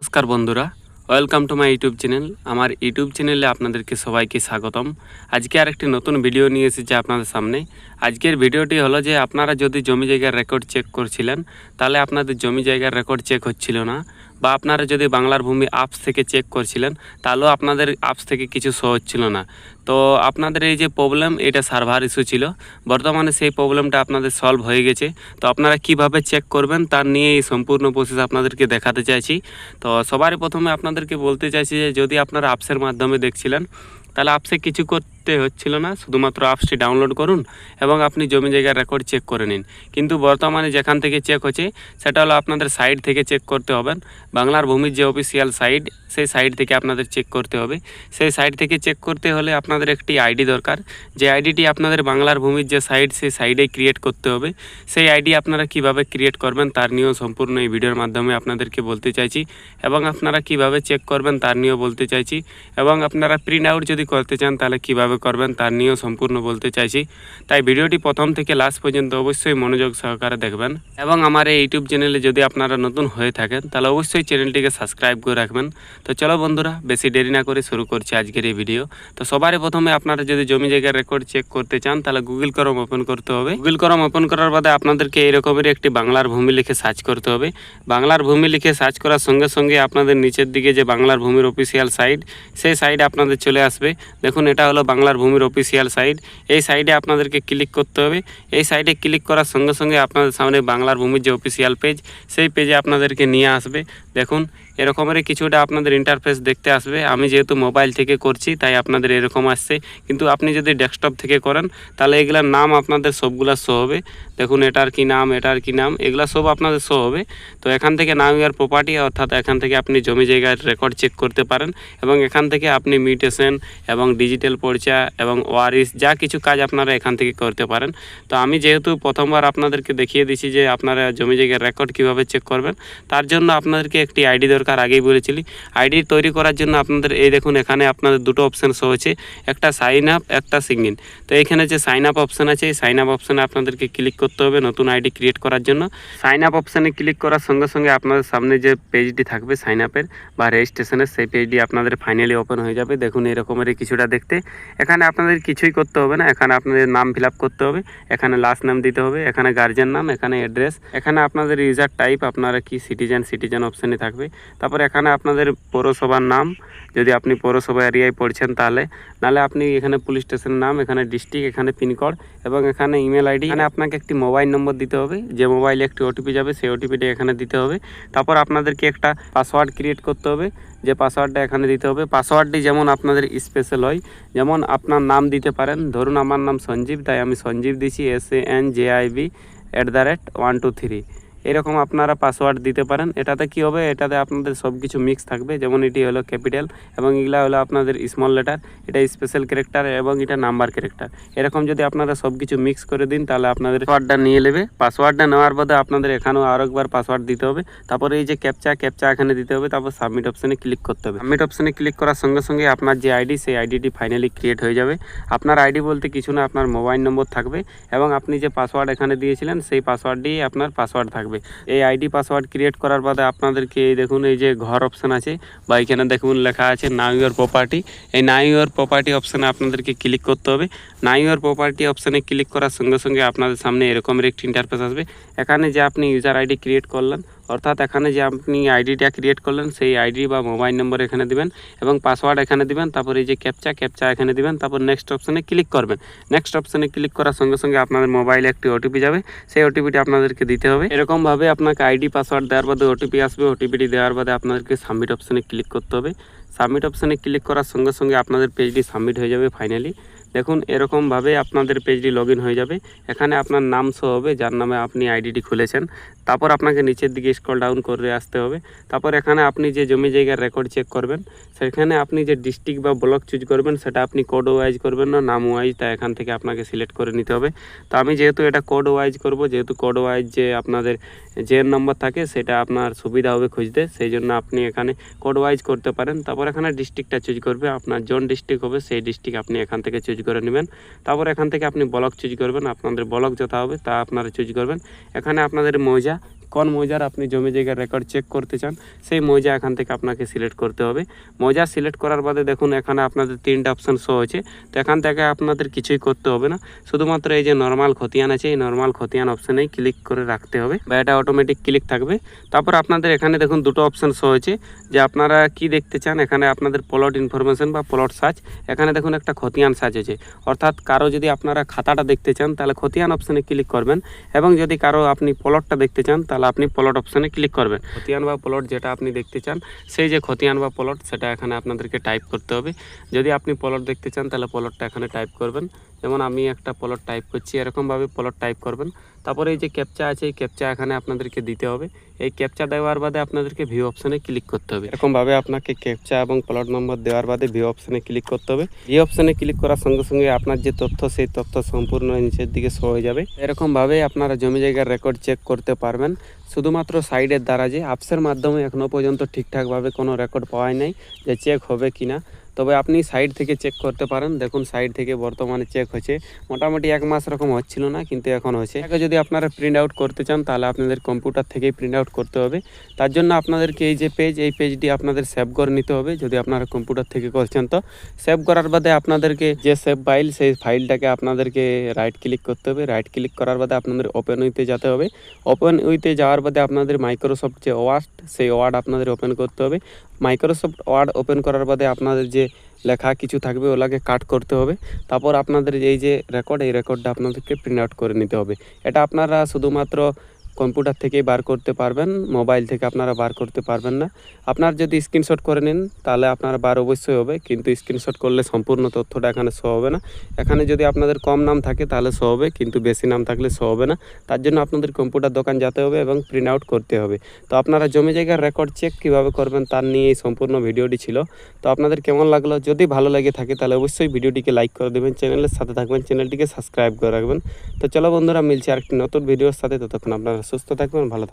নমস্কার বন্ধুরা welcome to my YouTube channel আমার ইউটিউব চ্যানেলে আপনাদেরকে সবাইকে স্বাগতম। আজকে আরেকটি নতুন ভিডিও নিয়ে এসেছি আপনাদের সামনে। আজকের ভিডিওটি হলো যে, আপনারা যদি জমি জায়গার রেকর্ড চেক করছিলেন, তাহলে আপনাদের জমি জায়গার রেকর্ড চেক হচ্ছিল না। বা আপনারা যদি বাংলার ভূমি আপস থেকে চেক করছিলেন, তাহলেও আপনাদের আপস থেকে কিছু শো হচ্ছিল না। তো আপনাদের এই যে প্রবলেম এটা সার্ভার ইস্যু ছিল। বর্তমানে সেই প্রবলেমটা আপনাদের সলভ হয়ে গেছে। তো আপনারা কীভাবে চেক করবেন, তার নিয়ে এই সম্পূর্ণ প্রসেস আপনাদেরকে দেখাতে চাইছি। তো সবারই প্রথমে আপনাদেরকে বলতে চাইছি যে, যদি আপনারা আপসের মাধ্যমে দেখছিলেন, তাহলে আপসে কিছু করতে হচ্ছিল না, শুধুমাত্র অ্যাপসটি ডাউনলোড করুন এবং আপনি জমি জায়গার রেকর্ড চেক করে নিন। কিন্তু বর্তমানে যেখান থেকে চেক হচ্ছে, সেটা হলো আপনাদের সাইট থেকে চেক করতে হবে। বাংলার ভূমির যে অফিসিয়াল সাইট সেই সাইট থেকে আপনাদের চেক করতে হবে। সেই সাইট থেকে চেক করতে হলে আপনাদের একটি আইডি দরকার। যে আইডিটি আপনাদের বাংলার ভূমির যে সাইট সেই সাইডে ক্রিয়েট করতে হবে। সেই আইডি আপনারা কীভাবে ক্রিয়েট করবেন, তার নিয়েও সম্পূর্ণ এই ভিডিওর মাধ্যমে আপনাদেরকে বলতে চাইছি। এবং আপনারা কীভাবে চেক করবেন, তার নিয়েও বলতে চাইছি। এবং আপনারা প্রিন্ট আউট যদি করতে চান, তাহলে কীভাবে করবেন, তার নিয়েও সম্পূর্ণ বলতে চাইছি। তাই ভিডিওটি প্রথম থেকে লাস্ট পর্যন্ত অবশ্যই মনোযোগ সহকারে দেখবেন। এবং আমার এই ইউটিউব চ্যানেলে যদি আপনারা নতুন হয়ে থাকেন, তাহলে অবশ্যই চ্যানেলটিকে সাবস্ক্রাইব করে রাখবেন। তো চলো বন্ধুরা, বেশি দেরি না করে শুরু করছি আজকের এই ভিডিও তো সবারই প্রথমে আপনারা যদি জমি জায়গার রেকর্ড চেক করতে চান, তাহলে গুগল করম ওপেন করতে হবে। গুগল করম ওপেন করার বাদে আপনাদেরকে এরকমের একটি বাংলার ভূমি লিখে সার্চ করতে হবে। বাংলার ভূমি লিখে সার্চ করার সঙ্গে সঙ্গে আপনাদের নিচের দিকে যে বাংলার ভূমির অফিসিয়াল সাইট সেই সাইট আপনাদের চলে আসবে। দেখুন, এটা হলো বাংলার ভূমির অফিসিয়াল সাইট এই সাইটে আপনাদেরকে ক্লিক করতে হবে। এই সাইটে ক্লিক করার সঙ্গে সঙ্গে আপনাদের সামনে বাংলার ভূমির যে অফিসিয়াল পেজ সেই পেজে আপনাদেরকে নিয়ে আসবে। দেখুন এরকমেরই কিছুটা আপনাদের ইন্টারফেস দেখতে আসবে। আমি যেহেতু মোবাইল থেকে করছি, তাই আপনাদের এরকম আসছে। কিন্তু আপনি যদি ডেস্কটপ থেকে করেন, তাহলে এগুলার নাম আপনাদের সবগুলা শো হবে। দেখুন, এটার কি নাম, এটার কি নাম, এগুলা সব আপনাদের শো হবে। তো এখান থেকে নাম ইয়ার প্রপার্টি অর্থাৎ এখান থেকে আপনি জমি জায়গার রেকর্ড চেক করতে পারেন এবং এখান থেকে আপনি মিউটেশন এবং ডিজিটাল পরিচা এবং ওয়ারিস যা কিছু কাজ আপনারা এখান থেকে করতে পারেন। তো আমি যেহেতু প্রথমবার আপনাদেরকে দেখিয়ে দিছি যে আপনারা জমি জায়গার রেকর্ড কীভাবে চেক করবেন, তার জন্য আপনাদেরকে একটি আইডি দরকার আগেই বলেছিলি। আইডি তৈরি করার জন্য আপনাদের, এই দেখুন এখানে আপনাদের দুটো অপশান শো হচ্ছে একটা সাইন আপ একটা সিং ইন তো এখানে যে সাইন আপ অপশান আছে, এই সাইন আপ অপশানে আপনাদেরকে ক্লিক করতে হবে নতুন আইডি ক্রিয়েট করার জন্য। সাইন আপ অপশানে ক্লিক করার সঙ্গে সঙ্গে আপনাদের সামনে যে পেজটি থাকবে সাইন আপের বা রেজিস্ট্রেশনের সেই পেজটি আপনাদের ফাইনালি ওপেন হয়ে যাবে। দেখুন এরকমের কিছুটা দেখতে। এখানে আপনাদের কিছুই করতে হবে না। এখানে আপনাদের নাম ফিল করতে হবে। এখানে লাস্ট নাম দিতে হবে। এখানে গার্জেন নাম এখানে অ্যাড্রেস এখানে আপনাদের ইউজার টাইপ আপনারা কি সিটিজেন সিটিজেন অপশানে থাকবে। তারপর এখানে আপনাদের পৌরসভার নাম, যদি আপনি পৌরসভা এরিয়ায় পড়ছেন তাহলে। নাহলে আপনি এখানে পুলিশ স্টেশনের নাম, এখানে ডিস্ট্রিক্ট, এখানে পিনকোড এবং এখানে ইমেল আইডি। এখানে আপনাকে একটি মোবাইল নম্বর দিতে হবে, যে মোবাইলে একটি ওটিপি যাবে, সেই ওটিপিটা এখানে দিতে হবে। তারপর আপনাদেরকে একটা পাসওয়ার্ড ক্রিয়েট করতে হবে, যে পাসওয়ার্ডটা এখানে দিতে হবে। পাসওয়ার্ডটি যেমন আপনাদের স্পেশাল হয়, যেমন আপনার নাম দিতে পারেন। ধরুন, আমার নাম সঞ্জীব, তাই আমি সঞ্জীব দিছি S A N J I B at the rate one two three এরকম আপনারা পাসওয়ার্ড দিতে পারেন। এটাতে কি হবে? এটাতে আপনাদের সব কিছু মিক্স থাকবে। যেমন এটি হলো ক্যাপিটাল এবং এগুলা হলো আপনাদের স্মল লেটার এটা স্পেশাল ক্যারেক্টার এবং এটা নাম্বার ক্যারেক্টার এরকম যদি আপনারা সব কিছু মিক্স করে দিন, তাহলে আপনাদের পাসওয়ার্ডটা নিয়ে নেবে। পাসওয়ার্ডটা নেওয়ার পরে আপনাদের এখানেও আরও একবার পাসওয়ার্ড দিতে হবে। তারপরে এই যে ক্যাপচা ক্যাপচা এখানে দিতে হবে। তারপর সাবমিট অপশানে ক্লিক করতে হবে। সাবমিট অপশানে ক্লিক করার সঙ্গে সঙ্গে আপনার যে আইডি সেই আইডিটি ফাইনালি ক্রিয়েট হয়ে যাবে। আপনার আইডি বলতে কিছু না, আপনার মোবাইল নম্বর থাকবে। এবং আপনি যে পাসওয়ার্ড এখানে দিয়েছিলেন, সেই পাসওয়ার্ডটি আপনার পাসওয়ার্ড থাকবে। এই আইডি পাসওয়ার্ড ক্রিয়েট করার বাদে আপনাদেরকে এই দেখুন, এই যে ঘর অপশান আছে বা এখানে দেখুন লেখা আছে নাও ইউর প্রপার্টি এই নাও ইউর প্রপার্টি অপশানে আপনাদেরকে ক্লিক করতে হবে। নাও ইউর প্রপার্টি অপশানে ক্লিক করার সঙ্গে সঙ্গে আপনাদের সামনে এরকমের একটি ইন্টারফেস আসবে। এখানে যে আপনি ইউজার আইডি ক্রিয়েট করলেন অর্থাৎ এখানে যে আপনি আইডিটা ক্রিয়েট করলেন, সেই আইডি বা মোবাইল নম্বর এখানে দিবেন এবং পাসওয়ার্ড এখানে দিবেন, তারপর এই যে ক্যাপচা ক্যাপচা এখানে দিবেন, তারপর নেক্সট অপশানে ক্লিক করবেন। নেক্সট অপশানে ক্লিক করার সঙ্গে সঙ্গে আপনাদের মোবাইলে একটি ওটিপি যাবে, সেই ওটিপিটা আপনাদেরকে দিতে হবে। এরকমভাবে আপনাকে আইডি পাসওয়ার্ড দেওয়ার বাদে ওটিপি আসবে ওটিপিটি দেওয়ার বাদে আপনাদেরকে সাবমিট অপশানে ক্লিক করতে হবে। সাবমিট অপশানে ক্লিক করার সঙ্গে সঙ্গে আপনাদের পেজটি সাবমিট হয়ে যাবে ফাইনালি দেখুন, এরকমভাবে আপনাদের পেজটি লগ হয়ে যাবে। এখানে আপনার নাম শো হবে, যার নামে আপনি আইডিটি খুলেছেন। তারপর আপনাকে নিচের দিকে স্ক্রল ডাউন করে আসতে হবে। তারপর এখানে আপনি যে জমি জায়গার রেকর্ড চেক করবেন, সেখানে আপনি যে ডিস্ট্রিক্ট বা ব্লক চুজ করবেন, সেটা আপনি কোড ওয়াইজ করবেন না, নাম ওয়াইজ তা এখান থেকে আপনাকে সিলেক্ট করে নিতে হবে। তো আমি যেহেতু এটা কোড ওয়াইজ করব, যেহেতু কোড ওয়াইজ যে আপনাদের যে নম্বর থাকে, সেটা আপনার সুবিধা হবে খুঁজতে। সেই জন্য আপনি এখানে কোড ওয়াইজ করতে পারেন। তারপর এখানে ডিস্ট্রিক্টটা চুজ করবে। আপনার জোন ডিস্ট্রিক্ট হবে, সেই ডিস্ট্রিক্ট আপনি এখান থেকে চুজ করে নেবেন। তারপর এখান থেকে আপনি ব্লক চুজ করবেন। আপনাদের ব্লক যথা হবে, তা আপনারা চুজ করবেন। এখানে আপনাদের মৌজা কোন মৌজার আপনি জমি জায়গার রেকর্ড চেক করতে চান, সেই মৌজা এখান থেকে আপনাকে সিলেক্ট করতে হবে। মৌজা সিলেক্ট করার বাদে দেখুন, এখানে আপনাদের তিনটা অপশান শো হয়েছে। তো এখান থেকে আপনাদের কিছুই করতে হবে না। শুধুমাত্র এই যে নর্মাল খতিয়ান আছে, এই নর্মাল খতিয়ান অপশানেই ক্লিক করে রাখতে হবে বা এটা অটোমেটিক ক্লিক থাকবে। তারপর আপনাদের এখানে দেখুন, দুটো অপশান শো হয়েছে। যে আপনারা কি দেখতে চান, এখানে আপনাদের প্লট ইনফরমেশন বা প্লট সার্চ এখানে দেখুন একটা খতিয়ান সার্চ আছে অর্থাৎ কারও যদি আপনারা খাতাটা দেখতে চান, তাহলে খতিয়ান অপশানে ক্লিক করবেন। এবং যদি কারও আপনি প্লটটা দেখতে চান, তাহলে আপনি প্লট অপশানে ক্লিক করবেন। খতিয়ান বা প্লট যেটা আপনি দেখতে চান, সেই যে খতিয়ান বা প্লট সেটা এখানে আপনাদেরকে টাইপ করতে হবে। যদি আপনি প্লট দেখতে চান, তাহলে প্লটটা এখানে টাইপ করবেন। যেমন আমি একটা প্লট টাইপ করছি, এরকমভাবে প্লট টাইপ করবেন। তারপরে এই যে ক্যাপচা আছে, এই ক্যাপচা এখানে আপনাদেরকে দিতে হবে। এই ক্যাপচা দেওয়ার বাদে আপনাদেরকে ভিউ অপশানে ক্লিক করতে হবে। এরকমভাবে আপনাকে ক্যাপচা এবং প্লট নম্বর দেওয়ার বাদে ভিউ অপশানে ক্লিক করতে হবে। ভিউ অপশানে ক্লিক করার সঙ্গে সঙ্গে আপনার যে তথ্য, সেই তথ্য সম্পূর্ণ নিচের দিকে শো হয়ে যাবে। এরকমভাবে আপনারা জমি জায়গার রেকর্ড চেক করতে পারবেন। শুধুমাত্র সাইডের দ্বারা যে অ্যাপসের মাধ্যমে এখনও পর্যন্ত ঠিকঠাকভাবে কোনো রেকর্ড পাওয়াই নাই যে চেক হবে কি না তবে আপনি সাইড থেকে চেক করতে পারেন। দেখুন সাইড থেকে বর্তমানে চেক হচ্ছে মোটামুটি এক মাস রকম হচ্ছিল না, কিন্তু এখন হচ্ছে এটাকে যদি আপনারা প্রিন্ট আউট করতে চান, তাহলে আপনাদের কম্পিউটার থেকেই প্রিন্ট আউট করতে হবে। তার জন্য আপনাদেরকে এই যে পেজ এই পেজটি আপনাদের সেভ করে নিতে হবে। যদি আপনারা কম্পিউটার থেকে করছেন তো সেভ করার বাদে আপনাদেরকে যে সেভ ফাইল সেই ফাইলটাকে আপনাদেরকে রাইট ক্লিক করতে হবে। রাইট ক্লিক করার বাদে আপনাদের ওপেন উইতে যেতে হবে। ওপেন উইতে যাওয়ার বাদে আপনাদের মাইক্রোসফট যে ওয়ার্ড সেই ওয়ার্ড আপনাদের ওপেন করতে হবে। মাইক্রোসফট ওয়ার্ড ওপেন করার বাদে আপনাদের যে লেখা কিছু থাকবে, ওলাকে কাট করতে হবে। তারপর আপনাদের এই যে রেকর্ড এই রেকর্ডটা আপনাদেরকে প্রিন্ট আউট করে নিতে হবে। এটা আপনারা শুধুমাত্র কম্পিউটার থেকেই বার করতে পারবেন, মোবাইল থেকে আপনারা বার করতে পারবেন না। আপনার যদি স্ক্রিনশট করে নিন, তাহলে আপনার বার অবশ্যই হবে, কিন্তু স্ক্রিনশট করলে সম্পূর্ণ তথ্যটা এখানে শো হবে না। এখানে যদি আপনাদের কম নাম থাকে, তাহলে শো হবে, কিন্তু বেশি নাম থাকলে শো হবে না। তার জন্য আপনাদের কম্পিউটার দোকান যেতে হবে এবং প্রিন্ট আউট করতে হবে। তো আপনারা জমি জায়গার রেকর্ড চেক কীভাবে করবেন, তার নিয়ে এই সম্পূর্ণ ভিডিওটি ছিল। তো আপনাদের কেমন লাগল? যদি ভালো লেগে থাকে, তাহলে অবশ্যই ভিডিওটিকে লাইক করে দেবেন, চ্যানেলের সাথে থাকবেন, চ্যানেলটিকে সাবস্ক্রাইব করে রাখবেন। তো চলো বন্ধুরা, মিলছে আরেকটি নতুন ভিডিওর সাথে, ততক্ষণ আপনারা সুস্থ থাকবেন ভালো